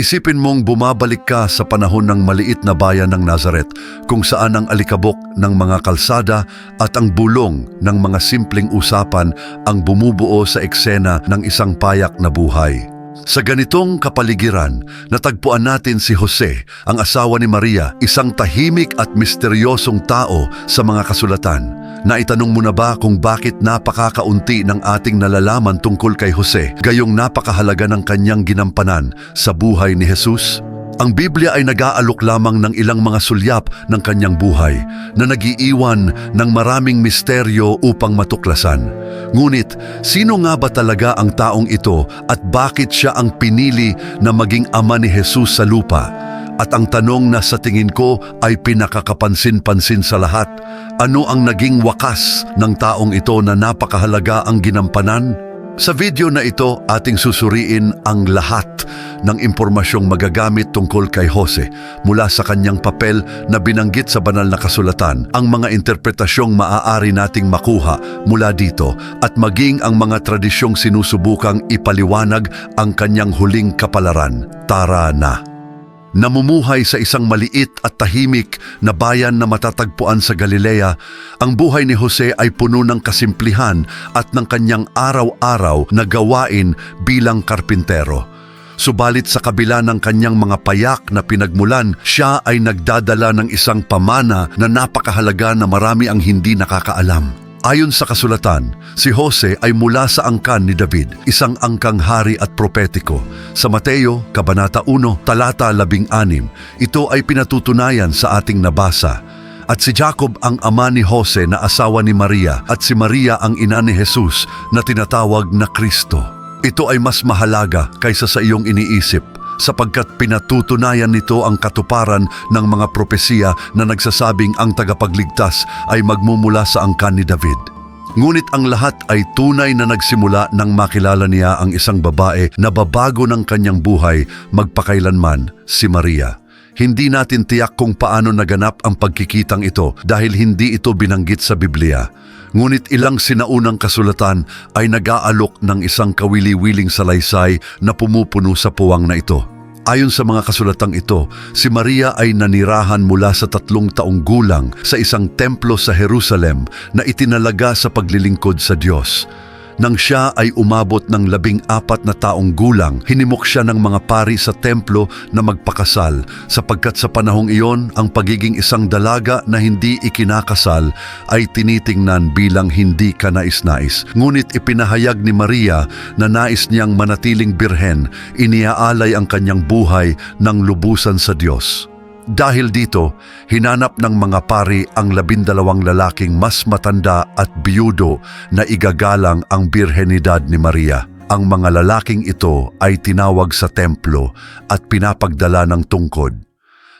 Isipin mong bumabalik ka sa panahon ng maliit na bayan ng Nazareth kung saan ang alikabok ng mga kalsada at ang bulong ng mga simpleng usapan ang bumubuo sa eksena ng isang payak na buhay. Sa ganitong kapaligiran, natagpuan natin si Jose, ang asawa ni Maria, isang tahimik at misteryosong tao sa mga kasulatan. Naitanong mo na ba kung bakit napakakaunti ng ating nalalaman tungkol kay Jose, gayong napakahalaga ng kanyang ginampanan sa buhay ni Jesus? Ang Biblia ay nag-aalok lamang ng ilang mga sulyap ng kanyang buhay na nagiiwan ng maraming misteryo upang matuklasan. Ngunit, sino nga ba talaga ang taong ito at bakit siya ang pinili na maging ama ni Jesus sa lupa? At ang tanong na sa tingin ko ay pinakakapansin-pansin sa lahat, ano ang naging wakas ng taong ito na napakahalaga ang ginampanan? Sa video na ito, ating susuriin ang lahat ng impormasyong magagamit tungkol kay Jose mula sa kanyang papel na binanggit sa banal na kasulatan, ang mga interpretasyong maaari nating makuha mula dito at maging ang mga tradisyong sinusubukang ipaliwanag ang kanyang huling kapalaran. Tara na! Namumuhay sa isang maliit at tahimik na bayan na matatagpuan sa Galilea, ang buhay ni Jose ay puno ng kasimplihan at ng kanyang araw-araw na gawain bilang karpintero. Subalit sa kabila ng kanyang mga payak na pinagmulan, siya ay nagdadala ng isang pamana na napakahalaga na marami ang hindi nakakaalam. Ayon sa kasulatan, si Jose ay mula sa angkan ni David, isang angkang hari at propetiko. Sa Mateo, Kabanata 1, Talata 16, ito ay pinatutunayan sa ating nabasa. At si Jacob ang ama ni Jose na asawa ni Maria at si Maria ang ina ni Jesus na tinatawag na Kristo. Ito ay mas mahalaga kaysa sa iyong iniisip sapagkat pinatutunayan nito ang katuparan ng mga propesiya na nagsasabing ang tagapagligtas ay magmumula sa angkan ni David. Ngunit ang lahat ay tunay na nagsimula nang makilala niya ang isang babae na babago ng kanyang buhay magpakailanman, si Maria. Hindi natin tiyak kung paano naganap ang pagkikitang ito dahil hindi ito binanggit sa Biblia. Ngunit ilang sinaunang kasulatan ay nag-aalok ng isang kawili-wiling salaysay na pumupuno sa puwang na ito. Ayon sa mga kasulatang ito, si Maria ay nanirahan mula sa tatlong taong gulang sa isang templo sa Jerusalem na itinalaga sa paglilingkod sa Diyos. Nang siya ay umabot ng labing apat na taong gulang, hinimok siya ng mga pari sa templo na magpakasal sapagkat sa panahong iyon ang pagiging isang dalaga na hindi ikinakasal ay tinitingnan bilang hindi kanais-nais. Ngunit ipinahayag ni Maria na nais niyang manatiling birhen, iniaalay ang kanyang buhay ng lubusan sa Diyos. Dahil dito, hinanap ng mga pari ang labindalawang lalaking mas matanda at biyudo na igagalang ang birhenidad ni Maria. Ang mga lalaking ito ay tinawag sa templo at pinapagdala ng tungkod.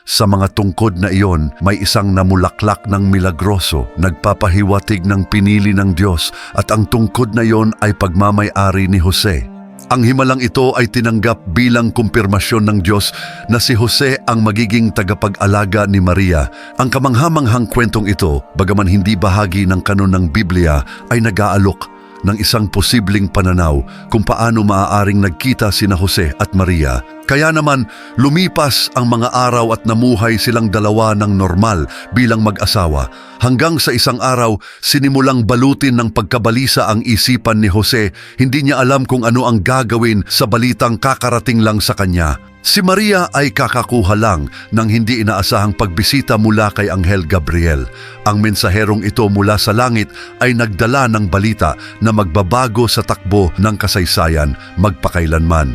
Sa mga tungkod na iyon, may isang namulaklak ng milagroso, nagpapahiwatig ng pinili ng Diyos at ang tungkod na iyon ay pagmamay-ari ni Jose. Ang himalang ito ay tinanggap bilang kumpirmasyon ng Diyos na si Jose ang magiging tagapag-alaga ni Maria. Ang kamanghamanghang kwentong ito, bagaman hindi bahagi ng kanon ng Biblia, ay nag-aalok ng isang posibleng pananaw kung paano maaaring nagkita sina Jose at Maria. Kaya naman, lumipas ang mga araw at namuhay silang dalawa ng normal bilang mag-asawa. Hanggang sa isang araw, sinimulang balutin ng pagkabalisa ang isipan ni Jose. Hindi niya alam kung ano ang gagawin sa balitang kakarating lang sa kanya. Si Maria ay kakakuha lang ng hindi inaasahang pagbisita mula kay Anghel Gabriel. Ang mensaherong ito mula sa langit ay nagdala ng balita na magbabago sa takbo ng kasaysayan magpakailanman.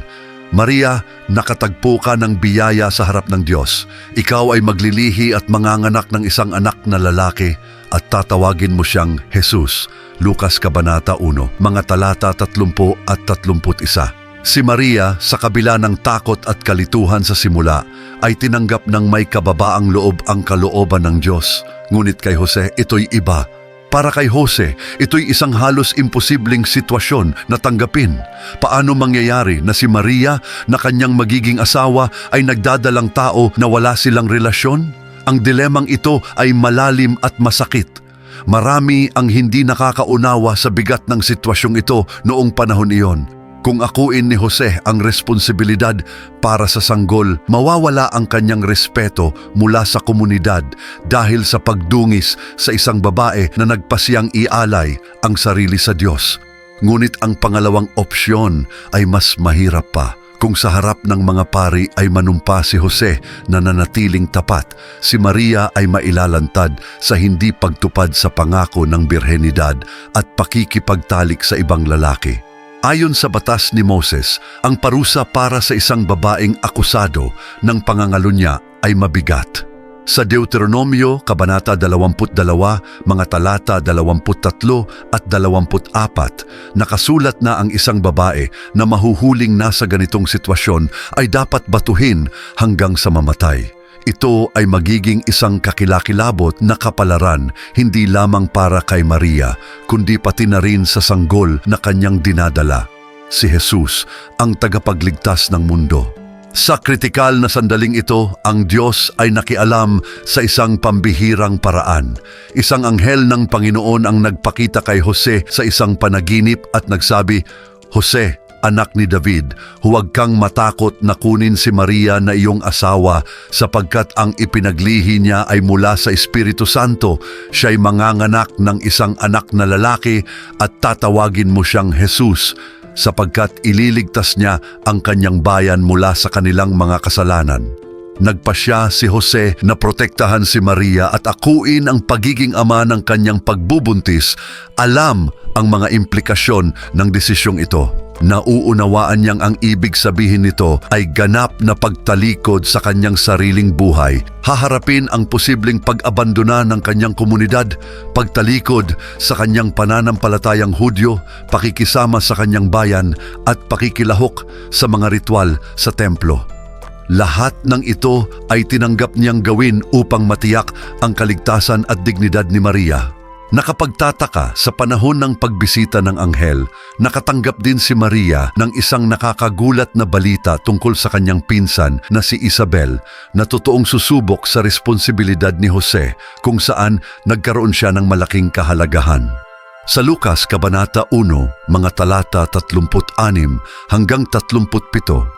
Maria, nakatagpo ka ng biyaya sa harap ng Diyos. Ikaw ay maglilihi at manganganak ng isang anak na lalaki at tatawagin mo siyang Jesus. Lukas Kabanata 1, mga talata 30 at 31. Si Maria, sa kabila ng takot at kalituhan sa simula, ay tinanggap ng may kababaang loob ang kalooban ng Diyos. Ngunit kay Jose, ito'y iba. Para kay Jose, ito'y isang halos imposibleng sitwasyon na tanggapin. Paano mangyayari na si Maria na kanyang magiging asawa ay nagdadalang tao na wala silang relasyon? Ang dilemang ito ay malalim at masakit. Marami ang hindi nakakaunawa sa bigat ng sitwasyong ito noong panahon iyon. Kung akuin ni Jose ang responsibilidad para sa sanggol, mawawala ang kanyang respeto mula sa komunidad dahil sa pagdungis sa isang babae na nagpasiyang ialay ang sarili sa Diyos. Ngunit ang pangalawang opsyon ay mas mahirap pa. Kung sa harap ng mga pari ay manumpa si Jose na nanatiling tapat, si Maria ay mailalantad sa hindi pagtupad sa pangako ng birhenidad at pakikipagtalik sa ibang lalaki. Ayon sa batas ni Moses, ang parusa para sa isang babaeng akusado ng pangangalo niya ay mabigat. Sa Deuteronomio, Kabanata 22, mga talata 23 at 24, nakasulat na ang isang babae na mahuhuling nasa ganitong sitwasyon ay dapat batuhin hanggang sa mamatay. Ito ay magiging isang kakilakilabot na kapalaran hindi lamang para kay Maria, kundi pati na rin sa sanggol na kanyang dinadala. Si Jesus, ang tagapagligtas ng mundo. Sa kritikal na sandaling ito, ang Diyos ay nakialam sa isang pambihirang paraan. Isang anghel ng Panginoon ang nagpakita kay Jose sa isang panaginip at nagsabi, Jose, anak ni David, huwag kang matakot na kunin si Maria na iyong asawa sapagkat ang ipinaglihi niya ay mula sa Espiritu Santo. Siya'y manganganak ng isang anak na lalaki at tatawagin mo siyang Jesus sapagkat ililigtas niya ang kanyang bayan mula sa kanilang mga kasalanan. Nagpasya si Jose na protektahan si Maria at akuin ang pagiging ama ng kanyang pagbubuntis, alam ang mga implikasyon ng desisyong ito. Nauunawaan niyang ang ibig sabihin nito ay ganap na pagtalikod sa kanyang sariling buhay. Haharapin ang posibleng pag-abandona ng kanyang komunidad, pagtalikod sa kanyang pananampalatayang Hudyo, pakikisama sa kanyang bayan at pakikilahok sa mga ritual sa templo. Lahat ng ito ay tinanggap niyang gawin upang matiyak ang kaligtasan at dignidad ni Maria. Nakapagtataka sa panahon ng pagbisita ng anghel, nakatanggap din si Maria ng isang nakakagulat na balita tungkol sa kanyang pinsan na si Isabel na totoong susubok sa responsibilidad ni Jose kung saan nagkaroon siya ng malaking kahalagahan. Sa Lukas Kabanata 1, mga talata 36 hanggang 37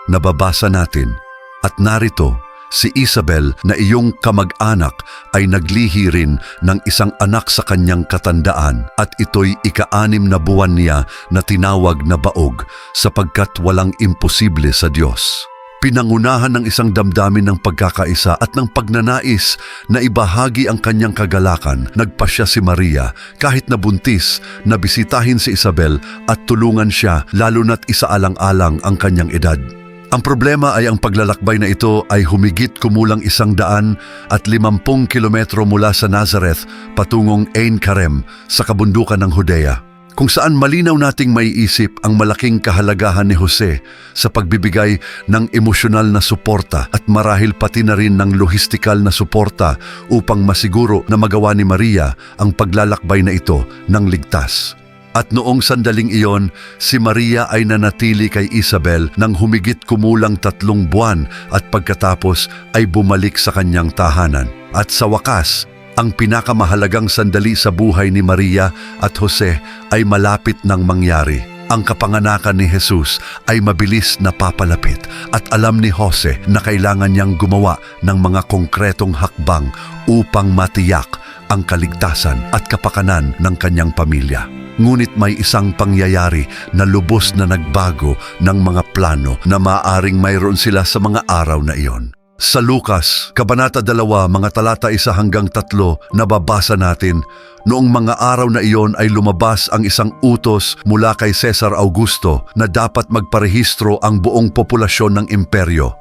nababasa natin, At narito, si Isabel na iyong kamag-anak ay naglihi rin ng isang anak sa kanyang katandaan at ito'y ika-anim na buwan niya na tinawag na baog sapagkat walang imposible sa Diyos. Pinangunahan ng isang damdamin ng pagkakaisa at ng pagnanais na ibahagi ang kanyang kagalakan, nagpasya si Maria kahit nabuntis na bisitahin si Isabel at tulungan siya lalo na't isaalang-alang ang kanyang edad. Ang problema ay ang paglalakbay na ito ay humigit kumulang isang daan at limampung kilometro mula sa Nazareth patungong Ein Karem sa kabundukan ng Judea kung saan malinaw nating maiisip ang malaking kahalagahan ni Jose sa pagbibigay ng emosyonal na suporta at marahil pati na rin ng lohistikal na suporta upang masiguro na magawa ni Maria ang paglalakbay na ito ng ligtas. At noong sandaling iyon, si Maria ay nanatili kay Isabel ng humigit kumulang tatlong buwan at pagkatapos ay bumalik sa kanyang tahanan. At sa wakas, ang pinakamahalagang sandali sa buhay ni Maria at Jose ay malapit ng mangyari. Ang kapanganakan ni Jesus ay mabilis na papalapit at alam ni Jose na kailangan niyang gumawa ng mga konkretong hakbang upang matiyak ang kaligtasan at kapakanan ng kanyang pamilya. Ngunit may isang pangyayari na lubos na nagbago ng mga plano na maaring mayroon sila sa mga araw na iyon. Sa Lukas, Kabanata 2, mga talata 1 hanggang 3, nababasa natin, Noong mga araw na iyon ay lumabas ang isang utos mula kay Cesar Augusto na dapat magparehistro ang buong populasyon ng imperyo.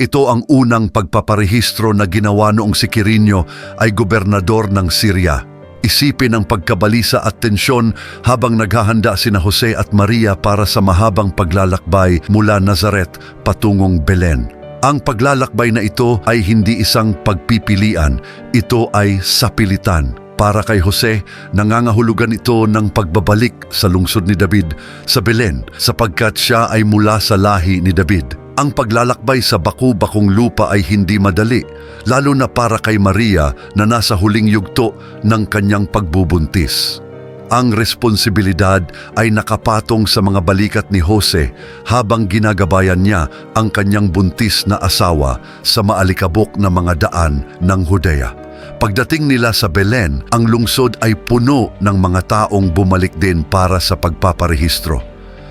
Ito ang unang pagpaparehistro na ginawa noong si Quirino ay gobernador ng Syria. Isipin ang pagkabalisa at tensyon habang naghahanda sina Jose at Maria para sa mahabang paglalakbay mula Nazaret patungong Belen. Ang paglalakbay na ito ay hindi isang pagpipilian, ito ay sapilitan. Para kay Jose, nangangahulugan ito ng pagbabalik sa lungsod ni David sa Belen sapagkat siya ay mula sa lahi ni David. Ang paglalakbay sa baku-bakong lupa ay hindi madali, lalo na para kay Maria na nasa huling yugto ng kanyang pagbubuntis. Ang responsibilidad ay nakapatong sa mga balikat ni Jose habang ginagabayan niya ang kanyang buntis na asawa sa maalikabok na mga daan ng Judea. Pagdating nila sa Belen, ang lungsod ay puno ng mga taong bumalik din para sa pagpaparehistro.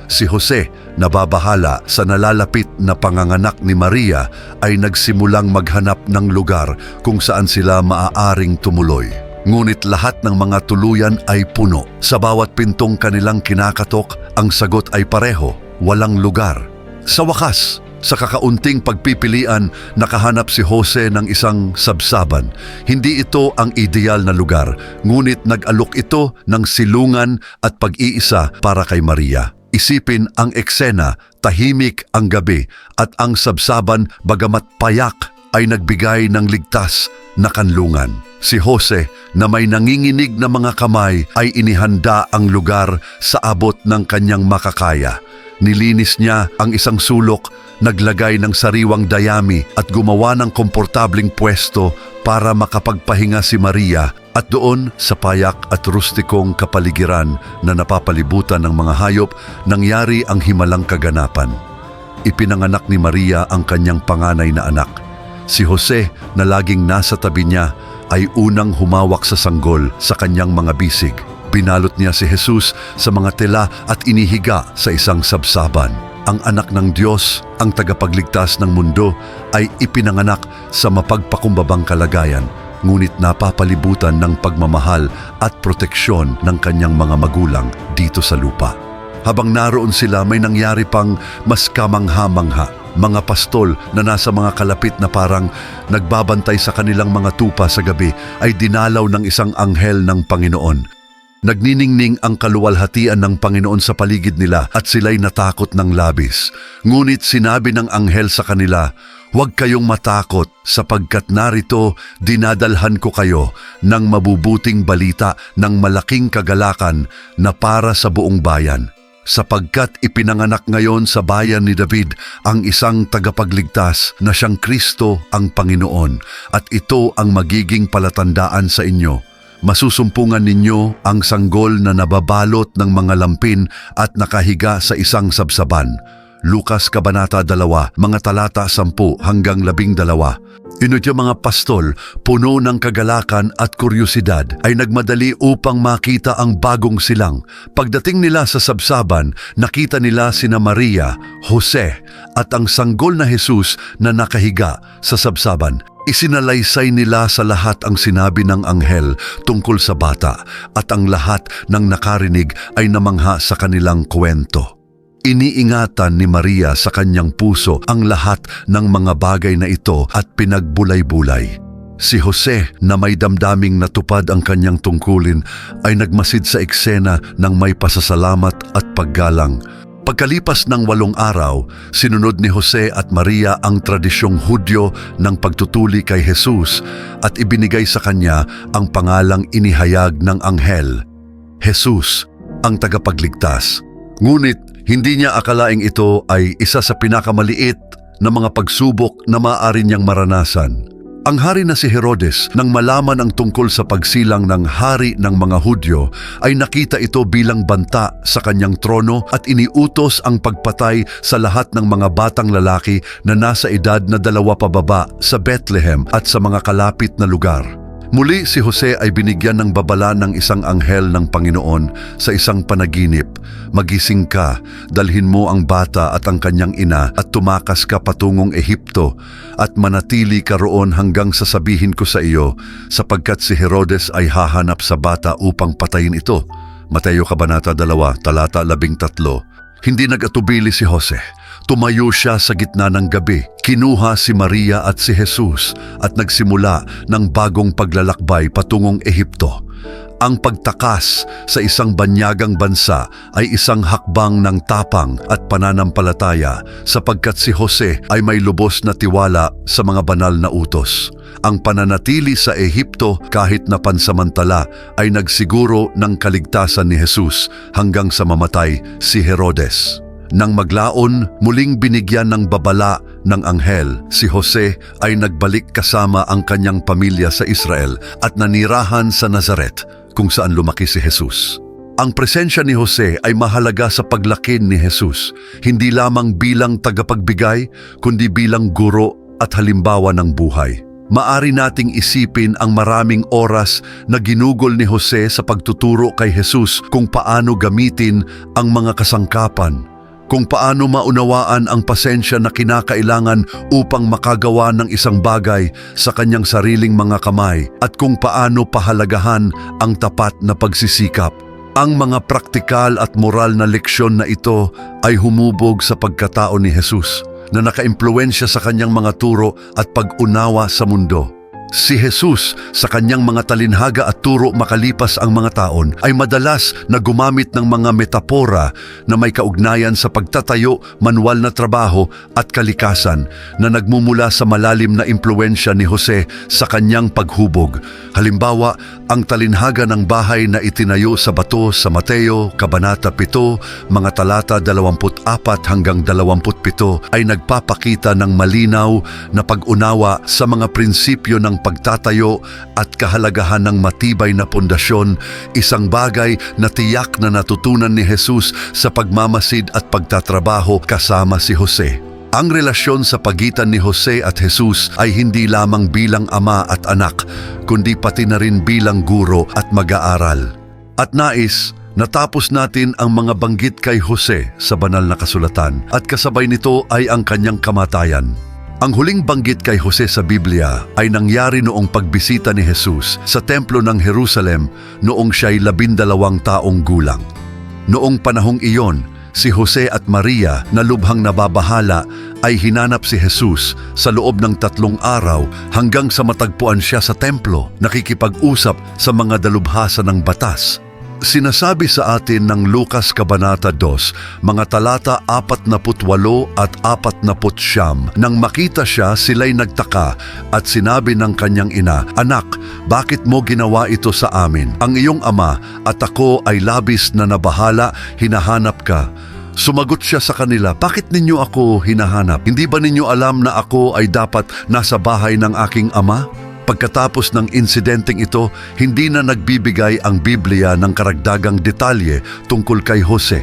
Si Jose, nababahala sa nalalapit na panganganak ni Maria, ay nagsimulang maghanap ng lugar kung saan sila maaaring tumuloy. Ngunit lahat ng mga tuluyan ay puno. Sa bawat pintong kanilang kinakatok, ang sagot ay pareho, walang lugar. Sa wakas, sa kakaunting pagpipilian, nakahanap si Jose ng isang sabsaban. Hindi ito ang ideal na lugar, ngunit nag-alok ito ng silungan at pag-iisa para kay Maria. Isipin ang eksena, tahimik ang gabi at ang sabsaban bagamat payak ay nagbigay ng ligtas na kanlungan. Si Jose na may nanginginig na mga kamay ay inihanda ang lugar sa abot ng kanyang makakaya. Nilinis niya ang isang sulok, naglagay ng sariwang dayami at gumawa ng komportabling pwesto para makapagpahinga si Maria at doon sa payak at rustikong kapaligiran na napapalibutan ng mga hayop nangyari ang himalang kaganapan. Ipinanganak ni Maria ang kanyang panganay na anak. Si Jose na laging nasa tabi niya ay unang humawak sa sanggol sa kanyang mga bisig. Binalot niya si Jesus sa mga tela at inihiga sa isang sabsaban. Ang anak ng Diyos, ang tagapagligtas ng mundo, ay ipinanganak sa mapagpakumbabang kalagayan, ngunit napapalibutan ng pagmamahal at proteksyon ng kanyang mga magulang dito sa lupa. Habang naroon sila, may nangyari pang mas kamangha-mangha. Mga pastol na nasa mga kalapit na parang nagbabantay sa kanilang mga tupa sa gabi ay dinalaw ng isang anghel ng Panginoon. Nagniningning ang kaluwalhatian ng Panginoon sa paligid nila at sila'y natakot ng labis. Ngunit sinabi ng anghel sa kanila, Huwag kayong matakot sapagkat narito dinadalhan ko kayo ng mabubuting balita ng malaking kagalakan na para sa buong bayan sapagkat ipinanganak ngayon sa bayan ni David ang isang tagapagligtas na siyang Kristo ang Panginoon at ito ang magiging palatandaan sa inyo. Masusumpungan ninyo ang sanggol na nababalot ng mga lampin at nakahiga sa isang sabsaban. Lukas Kabanata 2, mga talata 10 hanggang 12. Inudyo mga pastol, puno ng kagalakan at kuryosidad, ay nagmadali upang makita ang bagong silang. Pagdating nila sa sabsaban, nakita nila sina Maria, Jose, at ang sanggol na Jesus na nakahiga sa sabsaban. Isinalaysay nila sa lahat ang sinabi ng anghel tungkol sa bata at ang lahat ng nakarinig ay namangha sa kanilang kwento. Iniingatan ni Maria sa kanyang puso ang lahat ng mga bagay na ito at pinagbulay-bulay. Si Jose na may damdaming natupad ang kanyang tungkulin ay nagmasid sa eksena ng may pasasalamat at paggalang. Pagkalipas ng walong araw, sinunod ni Jose at Maria ang tradisyong Hudyo ng pagtutuli kay Jesus at ibinigay sa kanya ang pangalang inihayag ng anghel, Jesus, ang tagapagligtas. Ngunit hindi niya akalaing ito ay isa sa pinakamaliit na mga pagsubok na maaari niyang maranasan. Ang hari na si Herodes, nang malaman ang tungkol sa pagsilang ng hari ng mga Hudyo, ay nakita ito bilang banta sa kanyang trono at iniutos ang pagpatay sa lahat ng mga batang lalaki na nasa edad na dalawa pababa sa Bethlehem at sa mga kalapit na lugar. Muli si Jose ay binigyan ng babala ng isang anghel ng Panginoon sa isang panaginip. Magising ka, dalhin mo ang bata at ang kanyang ina at tumakas ka patungong Ehipto at manatili ka roon hanggang sasabihin ko sa iyo sapagkat si Herodes ay hahanap sa bata upang patayin ito. Mateo Kabanata 2, talata 13. Hindi nag-atubili si Jose. Tumayo siya sa gitna ng gabi, kinuha si Maria at si Jesus at nagsimula ng bagong paglalakbay patungong Ehipto. Ang pagtakas sa isang banyagang bansa ay isang hakbang ng tapang at pananampalataya sapagkat si Jose ay may lubos na tiwala sa mga banal na utos. Ang pananatili sa Ehipto kahit na pansamantala ay nagsiguro ng kaligtasan ni Jesus hanggang sa mamatay si Herodes. Nang maglaon, muling binigyan ng babala ng anghel, si Jose ay nagbalik kasama ang kanyang pamilya sa Israel at nanirahan sa Nazaret kung saan lumaki si Jesus. Ang presensya ni Jose ay mahalaga sa paglakin ni Jesus, hindi lamang bilang tagapagbigay, kundi bilang guro at halimbawa ng buhay. Maari nating isipin ang maraming oras na ginugol ni Jose sa pagtuturo kay Jesus kung paano gamitin ang mga kasangkapan, kung paano maunawaan ang pasensya na kinakailangan upang makagawa ng isang bagay sa kanyang sariling mga kamay at kung paano pahalagahan ang tapat na pagsisikap. Ang mga praktikal at moral na leksyon na ito ay humubog sa pagkatao ni Jesus na nakaimpluensya sa kanyang mga turo at pag-unawa sa mundo. Si Jesus sa kanyang mga talinhaga at turo makalipas ang mga taon ay madalas na gumamit ng mga metapora na may kaugnayan sa pagtatayo, manual na trabaho at kalikasan na nagmumula sa malalim na impluensya ni Jose sa kanyang paghubog. Halimbawa, ang talinhaga ng bahay na itinayo sa bato sa Mateo, Kabanata 7, mga talata 24 hanggang 27 ay nagpapakita ng malinaw na pag-unawa sa mga prinsipyo ng pagtatayo at kahalagahan ng matibay na pundasyon, isang bagay na tiyak na natutunan ni Jesus sa pagmamasid at pagtatrabaho kasama si Jose. Ang relasyon sa pagitan ni Jose at Jesus ay hindi lamang bilang ama at anak, kundi pati na rin bilang guro at mag-aaral. At nais, natapos natin ang mga banggit kay Jose sa banal na kasulatan at kasabay nito ay ang kanyang kamatayan. Ang huling banggit kay Jose sa Biblia ay nangyari noong pagbisita ni Jesus sa templo ng Jerusalem noong siya'y labindalawang taong gulang. Noong panahong iyon, si Jose at Maria na lubhang nababahala ay hinanap si Jesus sa loob ng tatlong araw hanggang sa matagpuan siya sa templo, nakikipag-usap sa mga dalubhasa ng batas. Sinasabi sa atin ng Lucas Kabanata 2, mga talata 48 at 49, nang makita siya, sila'y nagtaka at sinabi ng kanyang ina, Anak, bakit mo ginawa ito sa amin? Ang iyong ama at ako ay labis na nabahala, hinahanap ka. Sumagot siya sa kanila, Bakit ninyo ako hinahanap? Hindi ba ninyo alam na ako ay dapat nasa bahay ng aking ama? Pagkatapos ng insidenteng ito, hindi na nagbibigay ang Biblia ng karagdagang detalye tungkol kay Jose.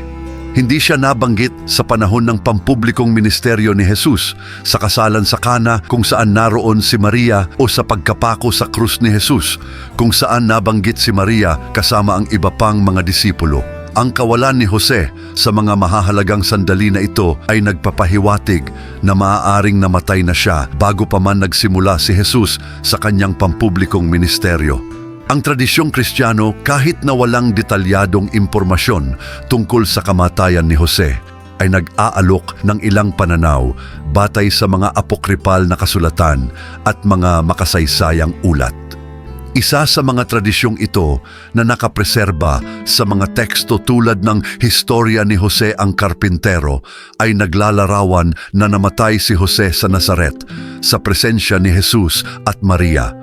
Hindi siya nabanggit sa panahon ng pampublikong ministeryo ni Jesus, sa kasalan sa Kana kung saan naroon si Maria o sa pagkapako sa krus ni Jesus, kung saan nabanggit si Maria kasama ang iba pang mga disipulo. Ang kawalan ni Jose sa mga mahahalagang sandali na ito ay nagpapahiwatig na maaaring namatay na siya bago pa man nagsimula si Jesus sa kanyang pampublikong ministeryo. Ang tradisyong Kristiyano kahit na walang detalyadong impormasyon tungkol sa kamatayan ni Jose ay nag-aalok ng ilang pananaw batay sa mga apokripal na kasulatan at mga makasaysayang ulat. Isa sa mga tradisyong ito na nakapreserba sa mga teksto tulad ng Historia ni Jose ang Karpintero ay naglalarawan na namatay si Jose sa Nazaret sa presensya ni Jesus at Maria.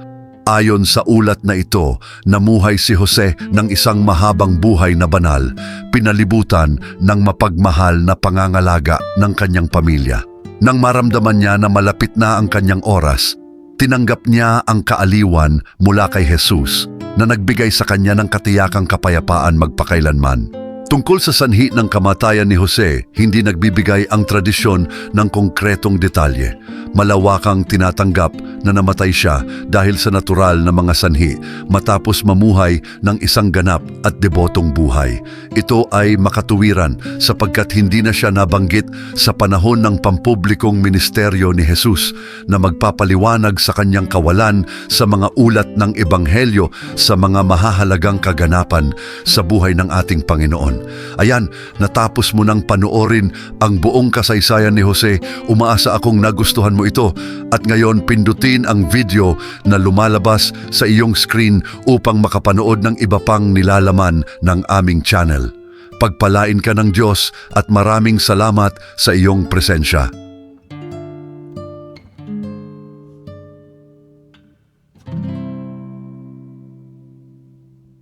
Ayon sa ulat na ito, namuhay si Jose ng isang mahabang buhay na banal, pinalibutan ng mapagmahal na pangangalaga ng kanyang pamilya. Nang maramdaman niya na malapit na ang kanyang oras, tinanggap niya ang kaaliwan mula kay Jesus na nagbigay sa kanya ng katiyakang kapayapaan magpakailanman. Tungkol sa sanhi ng kamatayan ni Jose, hindi nagbibigay ang tradisyon ng konkretong detalye. Malawakang tinatanggap na namatay siya dahil sa natural na mga sanhi matapos mamuhay ng isang ganap at debotong buhay. Ito ay makatuwiran sapagkat hindi na siya nabanggit sa panahon ng pampublikong ministeryo ni Jesus na magpapaliwanag sa kanyang kawalan sa mga ulat ng Ebanghelyo sa mga mahahalagang kaganapan sa buhay ng ating Panginoon. Ayan, natapos mo nang panoorin ang buong kasaysayan ni Jose. Umaasa akong nagustuhan mo ito at ngayon pindutin ang video na lumalabas sa iyong screen upang makapanood ng iba pang nilalaman ng aming channel. Pagpalain ka ng Diyos at maraming salamat sa iyong presensya.